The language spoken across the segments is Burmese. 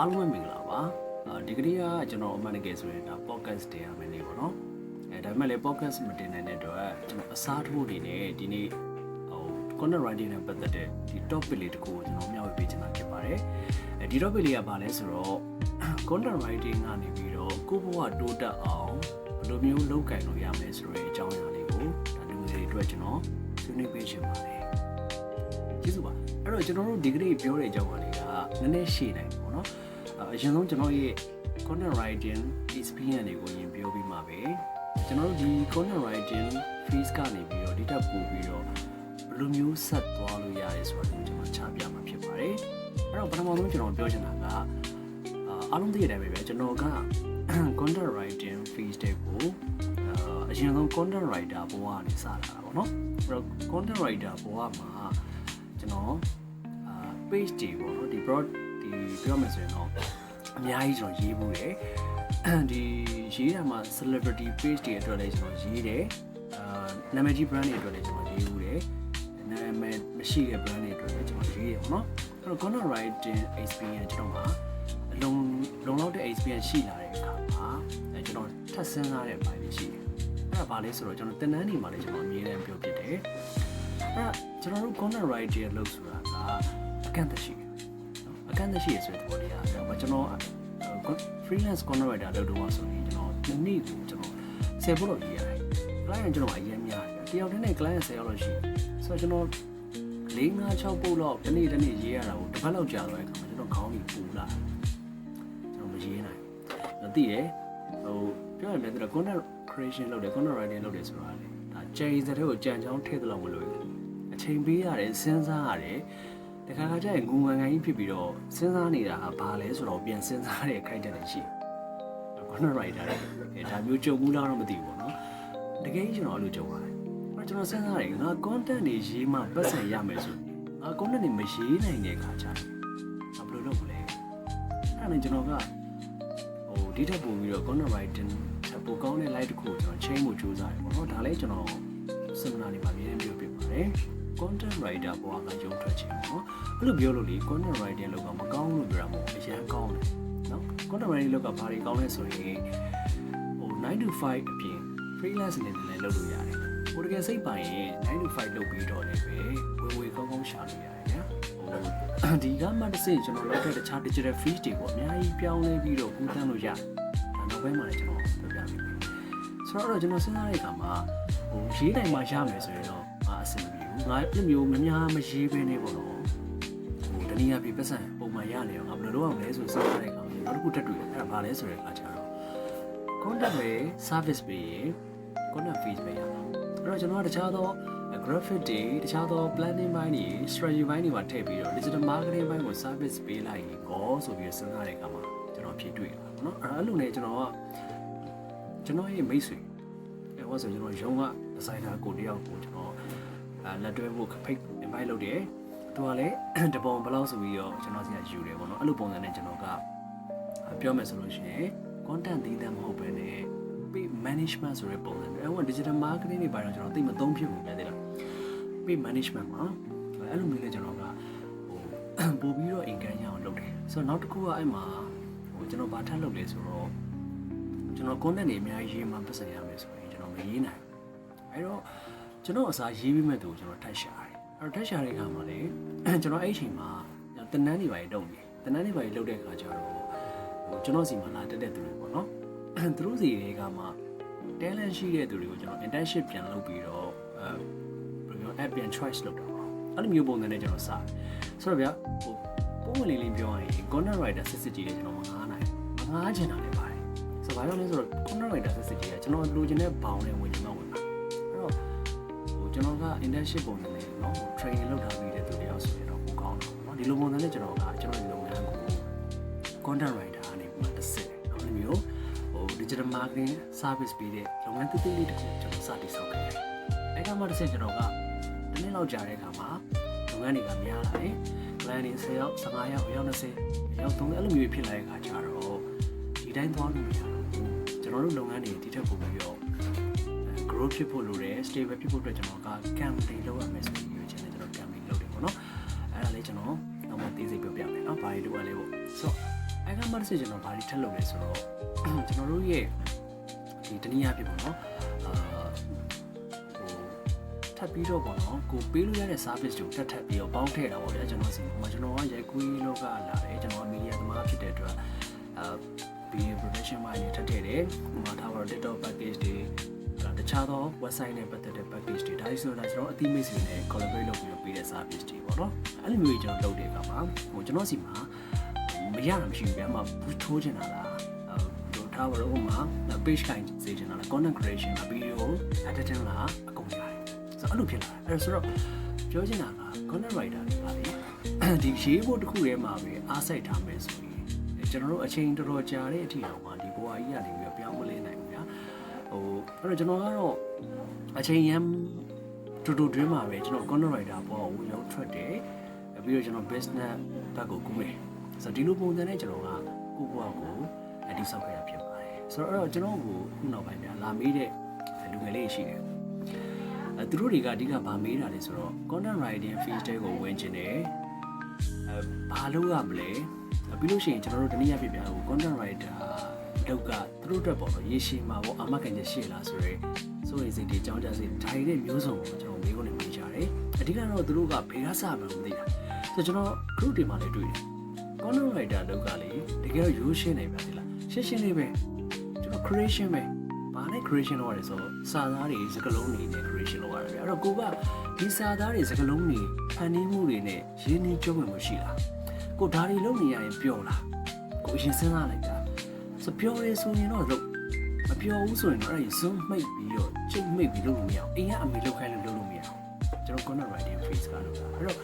အားလုံးပဲမင်္ဂလာပါအာဒီကနေ့ကကျွန်တော်အမှန်တကယ်ဆိုရင်ဒါ podcast တင်ရမယ်နေပေါ့နော်အဲဒါပေမဲ့လည်း podcast မတင်နိုင်တဲ့အတွက်ကျွန်တော်အစားထိုးနေနဲ့ဒီနေ့ဟို content writing နဲ့ပတ်သက်တဲ့ဒီ topic လေးတစ်ခုကိုကျွန်တော်မျှဝေပေးချင်တာဖြစ်ပါတယ်အဲဒီ topic လေးကဘာလဲဆိုတော့ content writing ကနေပြီးတော့ကိုယ့်ဘဝတိုးတက်အောင်ဘယ်လိုမျိုးလုပ်ကင်လို့ရမလဲဆိုတဲ့အကြောင်းအရာလေးကိုဒါလူငယ်တွေအတွက်ကျွန်တော်ဆွေးနွေးပေးချင်ပါတယ်ကျေးဇူးပါအဲ့တော့ကျွန်တော်တို့ဒီကနေ့ပြောတဲ့အကြောင်းအရာလေးကနည်းနည်းရှည်နိုင်ပေါ့နော် အအရင်ဆုံးကျွန်တော်ရဲ့ content writing experience တွေကိုရင်ပြောပြီးမှပဲကျွန်တော်တို့ဒီ content writing phase ကနေပြီးတော့ဒီတက်ပို့ပြီးတော့ဘယ်လိုမျိုးဆက်သွားလို့ရရဲဆိုတာကိုကျွန်တော်ချပြမှာဖြစ်ပါတယ်အဲ့တော့ပထမဆုံးကျွန်တော်ပြောချင်တာကအာအားလုံးသိတဲ့အတိုင်းပဲဗျာကျွန်တော်က content writing phase တွေကိုအာအရင်ဆုံး content writer ဘဝကနေစလာတာပေါ့နော်အဲ့တော့ content writer ဘဝမှာကျွန်တော်အာ page တွေပေါ့နော်ဒီ broad ဒီပြောမယ်ဆိုရင်တော့ အများကြီးကျွန်တော်ရေးမှုတယ်ဒီရေးတာမှာ celebrity page တွေအတွက်လည်းကျွန်တော်ရေးတယ်အာနာမည်ကြီး brand တွေအတွက်လည်းကျွန်တော်ရေးမှုတယ်နာမည်မရှိတဲ့ brand တွေအတွက်လည်းကျွန်တော်ရေးရပေါ့နော်အဲ့တော့ content writing experience ကျွန်တော်မှာအလုံးလုံလောက်တဲ့ experience ရှိလာတဲ့အခါမှာအဲကျွန်တော်ထပ်စဉ်းစားတဲ့အပိုင်းတွေရှိတယ်အဲ့ဒါဘာလဲဆိုတော့ကျွန်တော်တင်နန်းနေမှာလည်းကျွန်တော်အမြဲတမ်းပြောဖြစ်တယ်အဲ့တော့ကျွန်တော်တို့ content writer လို့ဆိုတာကအကန့်အသတ်ရှိတယ်နော်အ ကန့်အသတ်ရှိရဆိုတဲ့သဘောတရားဒါပေမဲ့ကျွန်တော်အာ freelance content writer လုပ်တော့ဆိုရင်ကျွန်တော်ဒီနေ့ကိုကျွန်တော်10ပုတ်လောက်ရေးရတယ် client ကျွန်တော်အရင်များတယ်တယောက်တည်းနဲ့ client 10ယောက်လောက်ရှိတယ်ဆိုတော့ကျွန်တော်၄၅6ပုတ်လောက်တစ်နေ့တစ်နေ့ရေးရတာကိုတစ်ပတ်လောက်ကြာတော့အခါမှာကျွန်တော်ခေါင်းကြီးပူလာကျွန်တော်မရေးနိုင်ဘူးသိတယ်ဟိုပြောရမယ်ဆိုတော့ content creation လုပ်တယ် content writing လုပ်တယ်ဆိုတာလေဒါကြိမ်စတဲ့ကိုကြံချောင်းထည့်သလောက်မလို့ဘူးအချိန်ပေးရတယ်စဉ်းစားရတယ် တခါခါကျရင်ငုံငန်ငန်ကြီးဖြစ်ပြီးတော့စဉ်းစားနေတာကဘာလဲဆိုတော့ပြန်စဉ်းစားတဲ့ခိုက်တဲ့နေရှိတယ် content writer တွေဒါမျိုးကြုံဘူးလားတော့မသိဘူးပေါ့နော်တကယ်ကြီးကျွန်တော်အဲ့လိုကြုံရတယ်အဲ့ကျွန်တော်စဉ်းစားတယ်ငါ content တွေရေးမှပတ်စံရမယ်ဆိုငါ content တွေမရေးနိုင်တဲ့ခါကျရင်ငါဘယ်လိုလုပ်မလဲအဲ့ဒါနဲ့ကျွန်တော်ကဟိုဒီထက်ပိုပြီးတော့ content writing ထပ်ပိုကောင်းတဲ့ light တစ်ခုကိုကျွန်တော် change ဖို့ကြိုးစားတယ်ပေါ့နော်ဒါလည်းကျွန်တော် seminar တွေမှာအများကြီးပြောပြပါတယ် content writer ဘဝကရုံထွက်ခြင်းပေါ့နော်အဲ့လိုပြောလို့လေ content writing လောက်ကမကောင်းလို့ပြောတာမဟုတ်ဘူးအရန်ကောင်းတယ်နော် content writing လောက်ကဘာတွေကောင်းလဲဆိုရင်ဟို9 to 5အပြင် freelance အနေနဲ့လည်းလုပ်လို့ရတယ်ဟိုတကယ်စိတ်ပိုင်ရင်9 to 5လုပ်ပြီးတော့လည်းပဲဝင်ဝင်ကောင်းကောင်းရှာလို့ရတယ်ညာဟိုဒီကမှတစ်စိကျွန်တော်လောက်တဲ့တခြား digital fees တွေကိုအများကြီးပြောင်းလဲပြီးတော့ကူးတန်းလို့ရတယ်ဒါနောက်ပိုင်းမှာလည်းကျွန်တော်ပြောပြပေးမယ်ဆိုတော့အဲ့တော့ကျွန်တော်စဉ်းစားတဲ့အခါမှာဟိုရေးနိုင်မှရမယ်ဆိုရင်တော့ငါအဆ င်မပြေဘူးငါပြမျိုးမများမရေးဘဲနေပေါ့နော်ဟိုတနည်းအားဖြင့်ပတ်စံပုံမှန်ရနေအောင်ငါဘယ်လိုလုပ်အောင်လဲဆိုစဉ်းစားတဲ့အခါမှာနောက်တစ်ခုတက်တွေ့တယ်အဲ့ဒါဘာလဲဆိုတဲ့အခါကျတော့ content ပဲ service ပဲ content fees ပဲရတာအဲ့တော့ကျွန်တော်ကတခြားသော graphic တွေတခြားသော planning ဘိုင်းတွေ strategy ဘိုင်းတွေမှာထည့်ပြီးတော့ digital marketing ဘိုင်းကို service ပေးလိုက်ရင်ကောဆိုပြီးစဉ်းစားတဲ့အခါမှာကျွန်တော်ဖြစ်တွေ့တာပေါ့နော်အဲ့လိုနဲ့ကျွန်တော်ကကျွန်တော်ရဲ့မိတ်ဆွေအဲ့ဟောဆိုကျွန်တော်ရုံးက designer ကိုတယောက်ကိုကျွန်တော်အဲ လက်တွဲဖို့ဖိတ် invite လုပ်တယ်သူကလည်းတပုံဘယ်လောက်ဆိုပြီးတော့ကျွန်တော်စီကယူတယ်ပေါ့နော်အဲ့လိုပုံစံနဲ့ကျွန်တော်ကပြောမယ်ဆိုလို့ရှိရင် content သီးသန့်မဟုတ်ဘဲနဲ့ page management ဆိုတဲ့ပုံစံမျိုးအဲ့ဟို digital marketing တွေပါတော့ကျွန်တော်သိမသုံးဖြစ်ဘူးပြတယ်လား page management မှာအဲ့လိုမျိုးနဲ့ကျွန်တော်ကဟိုပို့ပြီးတော့ income ရအောင်လုပ်တယ်ဆိုတော့နောက်တစ်ခုကအဲ့မှာဟိုကျွန်တော်ဗာထပ်လုပ်လဲဆိုတော့ကျွန်တော် content တွေအများကြီးရေးမှပတ်စံရမယ်ဆိုရင်ကျွန်တော်မရေးနိုင်ဘူးအဲ့တော့ ကျွန်တော်အစားရေးပြီးမဲ့သူကိုကျွန်တော်ထပ်ရှာတယ်အဲ့တော့ထပ်ရှာတဲ့အခါမှာလေကျွန်တော်အဲ့အချိန်မှာတနန်းတွေပါရေးလုပ်နေတနန်းတွေပါရေးလုပ်တဲ့အခါကျတော့ဟိုကျွန်တော်စီမှာလာတက်တဲ့သူတွေပေါ့နော်သူတို့စီတွေကမှ talent ရှိတဲ့သူတွေကိုကျွန်တော် internship ပြန်လုပ်ပြီးတော့အဲဘယ်လို app ပြန် choice လုပ်တာပေါ့အဲ့လိုမျိုးပုံစံနဲ့ကျွန်တော်စတယ်ဆိုတော့ဗျာဟိုပုံဝင်လေးလေးပြောရရင် content writer စစ်စစ်ကြီးတွေကျွန်တော်မငားနိုင်မငားချင်တာလည်းပါတယ်ဆိုတော့ဘာလို့လဲဆိုတော့ content writer စစ်စစ်ကြီးကကျွန်တော်လိုချင်တဲ့ဘောင်နဲ့ဝင်ချင်တော့ဝင်တာအဲ့တော့ဟို ကျွန်တော်က internship ပုံစံနဲ့เนาะ training လုပ်ထားပြီးတဲ့သူတွေရောက်ဆိုရင်တော့ပိုကောင်းတော့เนาะဒီလိုပုံစံနဲ့ကျွန်တော်ကကျွန်တော်ဒီလုပ်ငန်းကို content writer အနေနဲ့တစ်စစ်เนาะဒီမျိုးဟို digital marketing service ပေးတဲ့လုပ်ငန်းတစ်သေးလေးတစ်ခုကျွန်တော်စတင်ဆောက်ခဲ့တယ်အဲ့ကမှတစ်စစ်ကျွန်တော်ကတစ်နှစ်လောက်ကြာတဲ့အခါမှာလုပ်ငန်းတွေကများလာတယ် plan တွေ10ရောက်15ရောက်ရောက်20ရောက်30အဲ့လိုမျိုးဖြစ်လာတဲ့အခါကျတော့ဒီတိုင်းသွားလို့မရတော့ဘူးကျွန်တော်တို့လုပ်ငန်းတွေဒီထက်ပိုပြီးတော့ grow ဖြစ်ဖို့လိုတယ် stable ဖြစ်ဖို့အတွက်ကျွန်တော်က campaign လုပ်ရမယ်ဆိုပြီးရွေးချယ်တယ်ကျွန်တော် campaign လုပ်တယ်ပေါ့နော်အဲ့ဒါလေးကျွန်တော်နောက်မှသိစိတ်ပြောပြမယ်နော်ဘာတွေလုပ်ရလဲပေါ့ဆိုတော့အဲကမှတစ်ချက်ကျွန်တော်ဘာတွေထက်လုပ်လဲဆိုတော့ကျွန်တော်တို့ရဲ့ဒီတနည်းအားဖြင့်ပေါ့နော်အာဟိုထပ်ပြီးတော့ပေါ့နော်ကိုပေးလို့ရတဲ့ service ကိုတက်ထပ်ပြီးတော့ပေါင်းထည့်တာပေါ့ဗျာကျွန်တော်စီဟိုမှာကျွန်တော်ကရိုက်ကူးလောကလာတယ်ကျွန်တော်မီဒီယာသမားဖြစ်တဲ့အတွက်အာ video production မှာနေထပ်ထည့်တယ်ဟိုမှာထားပါတော့ TikTok package တွေအဲ့တ ခြားသော website နဲ့ပတ်သက်တဲ့ package တွေဒါဆိုတာကျွန်တော်အတိမိတ်ဆွေနဲ့ collaborate လုပ်ပြီးတော့ပေးတဲ့ service တွေပေါ့နော်အဲ့လိုမျိုးကျွန်တော်လုပ်တဲ့အခါမှာဟိုကျွန်တော်စီမှာမရတာမရှိဘူးဗျာအမှဘူးထိုးချင်တာလားဟိုထားပါတော့ဟိုမှာ page ခိုင်စေချင်တာလား content creation လား video editing လားအကုန်ရတယ်ဆိုတော့အဲ့လိုဖြစ်လာတယ်အဲ့ဆိုတော့ပြောချင်တာက content writer တွေပါလေဒီရေးဖို့တစ်ခုတည်းမှာပဲအားစိုက်ထားမယ်ဆိုရင်ကျွန်တော်တို့အချိန်တော်တော်ကြာတဲ့အထိအောင်မှာဒီဘဝကြီးကနေပြီး အဲ့တော့ကျွန်တော်ကတော့အချိန်ရမ်းတူတူတွင်းမှာပဲကျွန်တော် content writer ဘောကိုရောက်ထွက်တယ်ပြီးတော့ကျွန်တော် business ဘက်ကိုကူးတယ်ဆိုတော့ဒီလိုပုံစံနဲ့ကျွန်တော်ကကိုယ့်ဘဝကိုအတိဆောက်ခဲ့ရဖြစ်ပါတယ်ဆိုတော့အဲ့တော့ကျွန်တော်ကိုခုနောက်ပိုင်းများလာမေးတဲ့လူငယ်လေးရှိတယ်အဲသူတို့တွေကအဓိကဗာမေးတာလေဆိုတော့ content writing field တွေကိုဝင်ကျင်တယ်အဲဘာလုပ်ရမလဲပြီးလို့ရှိရင်ကျွန်တော်တို့တနည်းအားဖြင့်ပြဟို content writer လောက်ကသူတို့အတွက်ပေါ့နော်ရေရှည်မှာပေါ့အာမခံချက်ရှိလားဆိုရဲစိုးရိမ်စိတ်တွေကြောင်းကြစိတ်ဒါတွေနဲ့မျိုးစုံကိုကျွန်တော်မေးခွန်းတွေမေးကြတယ်အဓိကတော့သူတို့ကဘယ်ကစမှမသိတာဆိုတော့ကျွန်တော် group တွေမှာလည်းတွေ့တယ် content writer လောက်ကလေတကယ်တော့ရိုးရှင်းနေပါသေးလားရှင်းရှင်းလေးပဲကျွန်တော် creation ပဲဘာနဲ့ creation လုပ်ရတယ်ဆိုတော့စာသားတွေစကားလုံးတွေနဲ့ creation လုပ်ရတယ်ဗျအဲ့တော့ကိုကဒီစာသားတွေစကားလုံးတွေဖန်တီးမှုတွေနဲ့ရင်းနှီးကြုံဝင်မှုရှိလားကိုဒါတွေလုပ်နေရရင်ပျော်လားကိုအရင်စဉ်းစားလိုက်တာ ဆိုပျော်ရဲဆိုရင်တော့လုပ်မပျော်ဘူးဆိုရင်တော့အဲ့ဒီ zoom မိတ်ပြီးတော့ချိန်မိတ်ပြီးလုပ်လို့မရအောင်အိမ်ကအမေလုပ်ခိုင်းလို့လုပ်လို့မရအောင်ကျွန်တော် content writing phase ကလုပ်တာအဲ့တော့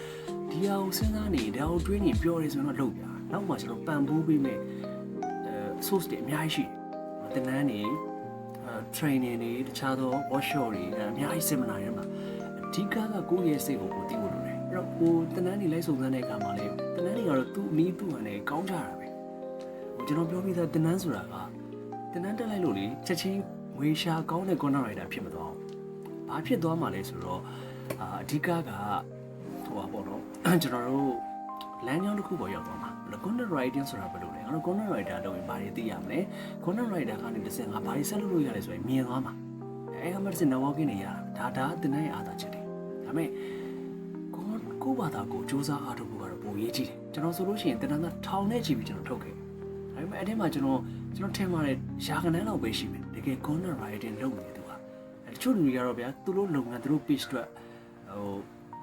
ဒီဟာကိုစဉ်းစားနေဒါကိုတွေးနေပျော်ရဲဆိုရင်တော့လုပ်ပြနောက်မှကျွန်တော်ပံပိုးပေးမယ်အဲ source တွေအများကြီးရှိတယ်တင်နန်းနေအဲ training တွေတခြားသော workshop တွေအဲအများကြီး seminar တွေမှာအဓိကကကိုယ့်ရဲ့စိတ်ကိုကိုသိဖို့လိုတယ်အဲ့တော့ကိုတင်နန်းနေလိုက်စုံစမ်းတဲ့အခါမှာလေတင်နန်းတွေကတော့သူ့နီးသူ့ဟန်နဲ့ကောင်းကြတာပဲဟို ကျွန်တော်ပြောပြီးသားတင်နန်းဆိုတာကတင်နန်းတက်လိုက်လို့လေချက်ချင်းဝေရှာကောင်းတဲ့ content writer ဖြစ်မသွားဘူး။ဘာဖြစ်သွားမှာလဲဆိုတော့အာအဓိကကဟိုပါပေါ့နော်ကျွန်တော်တို့လမ်းကြောင်းတစ်ခုပေါ်ရောက်သွားမှာ content writing ဆိုတာဘယ်လိုလဲငါတို့ content writer လုပ်ရင်ဘာတွေသိရမလဲ content writer ကနေတစ်စင်ငါဘာတွေဆက်လုပ်လို့ရလဲဆိုရင်မြင်သွားမှာအဲကမှတစ်စင် networking တွေရတာဒါဒါတင်တဲ့အားသာချက်တွေဒါပေမဲ့ကိုကိုဘာသာကိုစူးစမ်းအားထုတ်ဖို့ကတော့ပုံရေးကြည့်တယ်ကျွန်တော်ဆိုလို့ရှိရင်တင်တဲ့ထောင်နဲ့ချီပြီးကျွန်တော်ထုတ်ခဲ့ ဒါပေမဲ့အဲ့ဒီမှာကျွန်တော်ကျွန်တော်ထင်ပါတယ်ရာခဏန်းလောက်ပဲရှိမယ်တကယ် content writing လုပ်နေသူဟာအဲတချို့လူတွေကတော့ဗျာသူတို့လုပ်ငန်းသူတို့ page အတွက်ဟို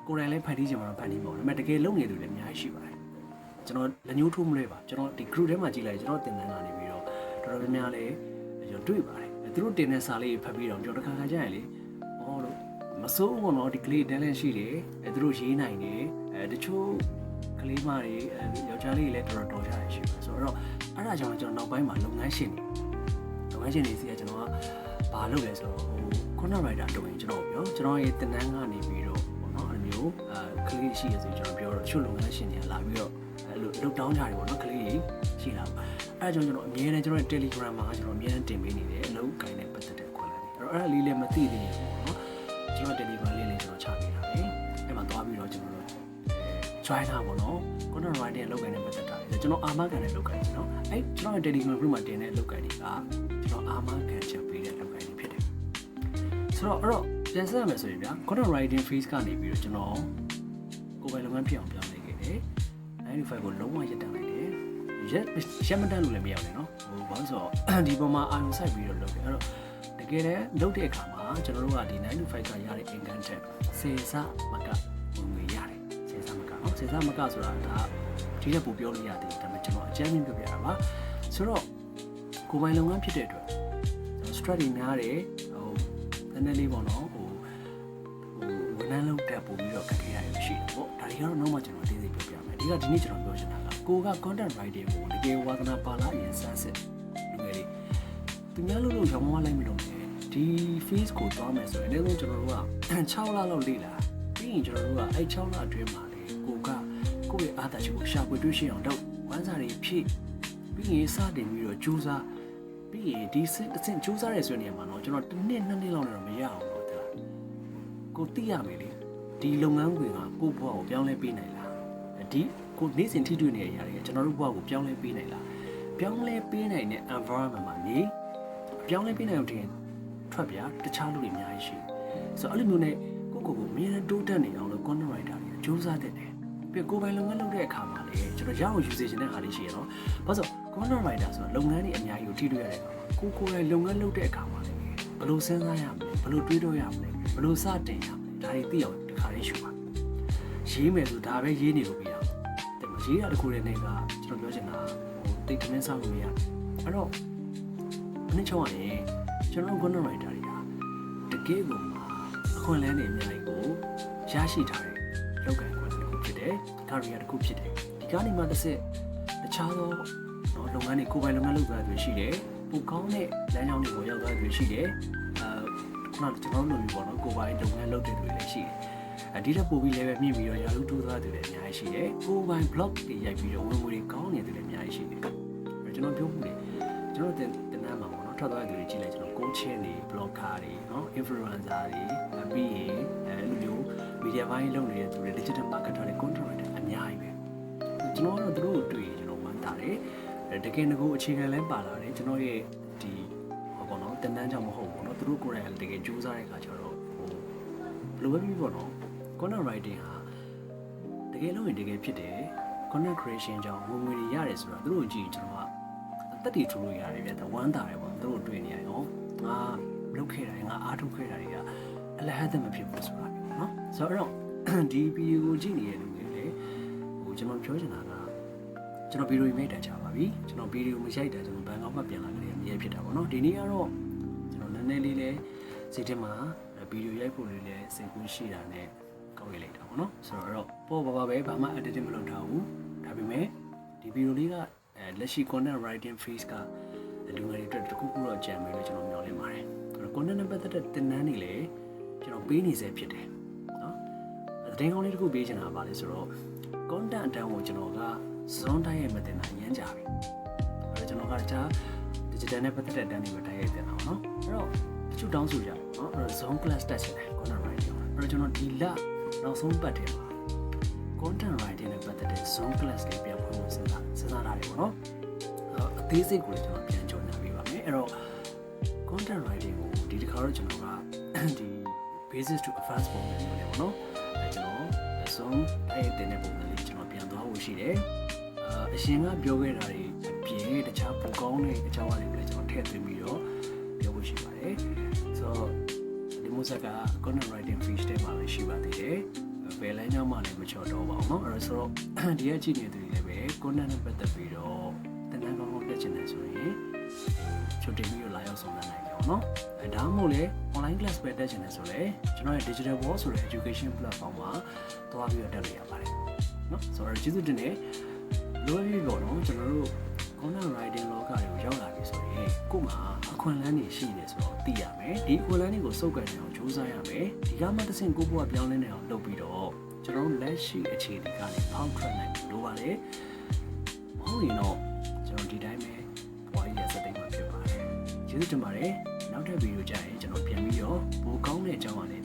ကိုယ်တိုင်လည်းဖန်တီးကြမှာဖန်တီးမှာပေါ့ဒါပေမဲ့တကယ်လုပ်နေသူတွေအများကြီးရှိပါတယ်ကျွန်တော်လက်ညှိုးထိုးမလဲပါကျွန်တော်ဒီ group ထဲမှာကြည့်လိုက်ကျွန်တော်တင်တန်းကနေပြီးတော့တော်တော်များများလေးကျွန်တော်တွေ့ပါတယ်အဲသူတို့တင်တဲ့စာလေးဖတ်ပြီးတော့ကျွန်တော်တစ်ခါခါကျရင်လေဟောလို့မစိုးဘူးတော့ဒီကလေး talent ရှိတယ်အဲသူတို့ရေးနိုင်တယ်အဲတချို့ ကလေးမတွေအဲယောက်ျားလေးတွေလည်းတော်တော်တော်ကြရရှိတယ်ဆိုတော့အဲ့ဒါကြောင့်ကျွန်တော်နောက်ပိုင်းမှာလုပ်ငန်းရှင်တွေလုပ်ငန်းရှင်တွေစီကကျွန်တော်ကဘာလုပ်လဲဆိုတော့ဟို content writer လုပ်ရင်ကျွန်တော်ပြောကျွန်တော်ရဲ့တင်တန်းကနေပြီးတော့ပေါ့နော်အဲ့လိုမျိုးအဲကလေးရှိရဆိုကျွန်တော်ပြောတော့တချို့လုပ်ငန်းရှင်တွေကလာပြီးတော့အဲ့လိုလုတ်တောင်းကြတယ်ပေါ့နော်ကလေးကြီးရှိလာပါအဲ့ဒါကြောင့်ကျွန်တော်အမြဲတမ်းကျွန်တော် Telegram မှာကျွန်တော်အမြဲတမ်းတင်ပေးနေတယ်အလုပ်ကိုင်းနဲ့ပတ်သက်တဲ့ခွင့်လန်းတွေအဲ့တော့အဲ့ဒါလေးလည်းမသိသေးဘူးပေါ့နော်ကျွန်တော် Telegram လေးလေးကျွန်တော်ချပေးတာပဲအဲ့မှာသွားပြီးတော့ကျွန်တော်တို့ join တာပေါ့နော် content writing အလုပ်ကိုင်းနဲ့ပတ်သက်တာလေကျွန်တော်အာမခံတဲ့အလုပ်ကိုင်းနော်အဲ့ကျွန်တော် Telegram group မှာတင်တဲ့အလုပ်ကိုင်းတွေကကျွန်တော်အာမခံချက်ပေးတဲ့အလုပ်ကိုင်းတွေဖြစ်တယ်ဆိုတော့အဲ့တော့ပြန်ဆက်ရမယ်ဆိုရင်ဗျာ content writing phase ကနေပြီးတော့ကျွန်တော်ကိုယ်ပိုင်လုပ်ငန်းဖြစ်အောင်ပြောင်းနေခဲ့တယ်95ကိုလုံးဝရပ်တန့်လိုက်တယ်ရက်ရက်မတန့်လို့လည်းမရဘူးလေနော်ဟိုဘာလို့ဆိုတော့ဒီပေါ်မှာအာရုံစိုက်ပြီးတော့လုပ်တယ်အဲ့တော့တကယ်တမ်းလုပ်တဲ့အခါမှာကျွန်တော်တို့ကဒီ95ကရတဲ့ income tax စေစားမကဝင်ငွေရတယ်စေ စားမကနော်စေစားမကဆိုတာဒါဒီရက်ပို့ပြောလို့ရတယ်ဒါပေမဲ့ကျွန်တော်အကြမ်းမြင့်ပြောပြတာပါဆိုတော့ကိုယ်ပိုင်လုပ်ငန်းဖြစ်တဲ့အတွက်ကျွန်တော် strategy များတယ်ဟိုနည်းနည်းလေးပေါ့နော်ဟိုဟိုဝန်ထမ်းလုပ်တက်ပို့ပြီးတော့ခက်ခဲရရရှိတယ်ပေါ့ဒါတွေကတော့နောက်မှကျွန်တော်အသေးစိတ်ပြောပြမယ်ဒီကဒီနေ့ကျွန်တော်ပြောချင်တာကကိုက content writing ကိုတကယ်ဝါသနာပါလာရင်စမ်းစစ်လူငယ်လေးသူများလို့လို့ရောင်းမလိုက်မလို့နဲ့ဒီ face ကိုသွားမယ်ဆိုရင်အနည်းဆုံးကျွန်တော်တို့က6လလောက်လေ့လာပြီးရင်ကျွန်တော်တို့ကအဲ့6လအတွင်းမှာလေကိုက ကိုယ့်ရဲ့အားသာချက်ကိုရှာဖွေတွေ့ရှိအောင်တော့ဝမ်းစာတွေဖြည့်ပြီးရင်စတင်ပြီးတော့ကြိုးစားပြီးရင်ဒီစစ်အဆင့်ကြိုးစားရဲဆိုတဲ့နေရာမှာတော့ကျွန်တော်တစ်နှစ်နှစ်နှစ်လောက်နဲ့တော့မရအောင်တော့တဲ့ကိုသိရမယ်လေဒီလုပ်ငန်းခွင်ကကိုယ့်ဘဝကိုပြောင်းလဲပေးနိုင်လားဒီကိုနေ့စဉ်ထိတွေ့နေရတဲ့အရာတွေကျွန်တော်တို့ဘဝကိုပြောင်းလဲပေးနိုင်လားပြောင်းလဲပေးနိုင်တဲ့ environment မှာနေအပြောင်းလဲပေးနိုင်အောင်တင်ထွက်ပြတခြားလူတွေအများကြီးရှိတယ်ဆိုတော့အဲ့လိုမျိုးနဲ့ကိုယ့်ကိုယ်ကိုအမြဲတမ်းတိုးတက်နေအောင်လို့ content writer တွေကစူးစမ်းတဲ့တယ် ပြီးကိုယ်ပိုင်လုပ်ငန်းလုပ်တဲ့အခါမှာလေကျွန်တော်ရအောင် usage နဲ့အားလေးရှိရတော့ဘာလို့ content writer ဆိုတော့လုပ်ငန်းတွေအများကြီးကိုထိတွေ့ရတဲ့အခါမှာကိုယ်ကိုယ်တိုင်လုပ်ငန်းလုပ်တဲ့အခါမှာလေဘယ်လိုစဉ်းစားရမလဲဘယ်လိုတွေးတော့ရမလဲဘယ်လိုစတင်ရမလဲဒါတွေသိအောင်တစ်ခါလေးရှုပါရေးမယ်ဆိုဒါပဲရေးနေလို့ပြရအောင်တဲ့မရေးတာတခုတည်းနဲ့ကကျွန်တော်ပြောချင်တာဟိုတိတ်ထမင်းစားလို့မရအဲ့တော့မင်းချောင်းရရင်ကျွန်တော် content writer တွေကတကယ်ကိုမှအခွင့်အလမ်းတွေအများကြီးကိုရရှိထားတဲ့လောက်ကန်ခွင့်တစ်ခုဖြစ် တယ် career တစ်ခုဖြစ်တယ်ဒီကနေမှတစ်ဆက်တခြားသောတော့လုပ်ငန်းတွေကိုယ်ပိုင်လုပ်ငန်းလုပ်သွားတွေရှိတယ်ပိုကောင်းတဲ့လမ်းကြောင်းတွေကိုရောက်သွားတွေရှိတယ်အဲခုနကကျွန်တော်တို့လိုမျိုးပေါ့နော်ကိုယ်ပိုင်လုပ်ငန်းလုပ်တဲ့တွေလည်းရှိတယ်အဒီတော့ပို့ပြီးလည်းပဲမြင့်ပြီးတော့ရာလူတိုးသွားတယ်လည်းအများကြီးရှိတယ်ကိုယ်ပိုင် blog တွေရိုက်ပြီးတော့ဝင်ငွေတွေကောင်းနေတယ်လည်းအများကြီးရှိတယ်အဲကျွန်တော်ပြောမှုလေကျွန်တော်တင်တင်နန်းမှာပေါ့နော်ထွက်သွားတဲ့သူတွေကြည့်လိုက်ကျွန်တော် coaching တွေ blogger တွေနော် influencer တွေပြီးရင်အဲလိုမျိုး media buying လုပ်နေတဲ့သူတွေ digital marketer တွေ content writer အများကြီးပဲကျွန်တော်ကတော့သူတို့ကိုတွေ့ရင်ကျွန်တော်ဝမ်းသာတယ်အဲတကယ်ကိုအခြေခံလဲပါလာတယ်ကျွန်တော်ရဲ့ဒီဟောပေါ့နော်တင်နန်းကြောင့်မဟုတ်ဘူးเนาะသူတို့ကိုယ်တိုင်တကယ်ကြိုးစားတဲ့အခါကျတော့ဟိုဘယ်လိုပဲဖြစ်ပေါ့နော် content writing ဟာတကယ်လို့ရင်တကယ်ဖြစ်တယ် content creation ကြောင့်ဝင်ငွေတွေရတယ်ဆိုတော့သူတို့ကြည့်ရင်ကျွန်တော်ကအသက်တည်ထူလို့ရတယ်ဗျာဝမ်းသာတယ်ပေါ့သူတို့တွေ့နေရရောငါလုပ်ခဲ့တာငါအားထုတ်ခဲ့တာတွေကအလဟတ်သက်မဖြစ်ဘူးဆိုတာ နော်ဆိုတော့ဒီဗီဒီယိုကိုကြည့်နေတဲ့လူတွေလည်းဟိုကျွန်တော်ပြောချင်တာကကျွန်တော်ဗီဒီယိုမိတ်တန်ချပါပြီကျွန်တော်ဗီဒီယိုမရိုက်တာကျွန်တော်ဘန်ကောက်မှပြန်လာကြတယ်အမြဲဖြစ်တာပေါ့နော်ဒီနေ့ကတော့ကျွန်တော်နည်းနည်းလေးလဲစိတ်ထဲမှာဗီဒီယိုရိုက်ဖို့လေးလဲစိတ်ကူးရှိတာနဲ့ကောက်ရလိုက်တာပေါ့နော်ဆိုတော့ပေါ့ပါပါပဲဘာမှ editing မလုပ်ထားဘူးဒါပေမဲ့ဒီဗီဒီယိုလေးကအဲလက်ရှိ content writing phase ကလူငယ်တွေအတွက်တခုခုတော့ကြံမယ်လို့ကျွန်တော်မျှော်လင့်ပါတယ်အဲ့တော့ content နဲ့ပတ်သက်တဲ့သင်တန်းတွေလည်းကျွန်တော်ပေးနေစေဖြစ်တယ် သတင်းကောင်းလေးတစ်ခုပေးချင်တာပါလေဆိုတော့ content အတန်းကိုကျွန်တော်ကဇွန်တိုင်းရဲ့မတင်တာရမ်းကြပြီအဲ့တော့ကျွန်တော်ကတခြား digital နဲ့ပတ်သက်တဲ့အတန်းတွေပဲတိုက်ရိုက်တင်တာပေါ့နော်အဲ့တော့တချို့တောင်းဆိုကြနော်အဲ့တော့ zone class တက်ချင်တယ် content writing အဲ့တော့ကျွန်တော်ဒီလနောက်ဆုံးပတ်ထဲမှာ content writing နဲ့ပတ်သက်တဲ့ zone class တွေပြန်ဖွင့်ဖို့စဉ်းစားစဉ်းစားထားတယ်ပေါ့နော်အသေးစိတ်ကိုလည်းကျွန်တော်ပြန်ကြော်ညာပေးပါမယ်အဲ့တော့ content writing ကိုဒီတစ်ခါတော့ကျွန်တော်ကဒီ basis to advanced ပုံစံမျိုးနဲ့ပေါ့နော်အဲကျွန်တော်အ ဆုံးအဲ့တင်တဲ့ပုံစံလေးကျွန်တော်ပြန်သွားဖို့ရှိတယ်အာအရှင်ကပြောခဲ့တာတွေအပြင်တခြားပုံကောင်းတဲ့အကြောင်းအရာတွေကိုလည်းကျွန်တော်ထည့်သွင်းပြီးတော့ပြောဖို့ရှိပါတယ်ဆိုတော့ဒီမိုးဆက်က content writing field ထဲမှာပဲရှိပါသေးတယ်ဘယ်လမ်းကြောင်းမှလည်းမချော်တော့ပါဘူးเนาะအဲ့တော့ဆိုတော့ဒီကကြည့်နေသူတွေလည်းပဲ content နဲ့ပတ်သက်ပြီးတော့တနန်းကောင်းကောင်းတက်ချင်တယ်ဆိုရင် ချုပ်တင်ပြီးတော့လာရောက်ဆောင်နိုင်တယ်ပေါ့နော်အဲဒါမှမဟုတ်လေ online class ပဲတက်ချင်တယ်ဆိုလေကျွန်တော်ရဲ့ digital wall ဆိုတဲ့ education platform မှာသွားပြီးတော့တက်လို့ရပါတယ်နော်ဆိုတော့ကျေးဇူးတင်တယ်လိုအပ်ပြီးပေါ့နော်ကျွန်တော်တို့ content writing လောကတွေကိုရောက်လာပြီဆိုရင်ကို့မှာအခွင့်အလမ်းတွေရှိနေဆိုတော့သိရမယ်ဒီအခွင့်အလမ်းတွေကိုစုပ်ကန်နေအောင်ကြိုးစားရမယ်ဒီကမှတစ်ဆင့်ကိုယ့်ဘဝပြောင်းလဲနေအောင်လုပ်ပြီးတော့ကျွန်တော်တို့လက်ရှိအခြေအနေကနေဖောက်ထွက်နိုင်လို့ပါတယ်မဟုတ်ရင်တော့ကျွန်တော်ဒီတိုင်းပဲ ကျေးဇူးတင်ပါတယ်နောက်ထပ်ဗီဒီယိုကြရင်ကျွန်တော်ပြန်ပြီးတော့ပိုကောင်းတဲ့အကြောင်းအရာတွေတင်ဆက်ပေးပါမယ်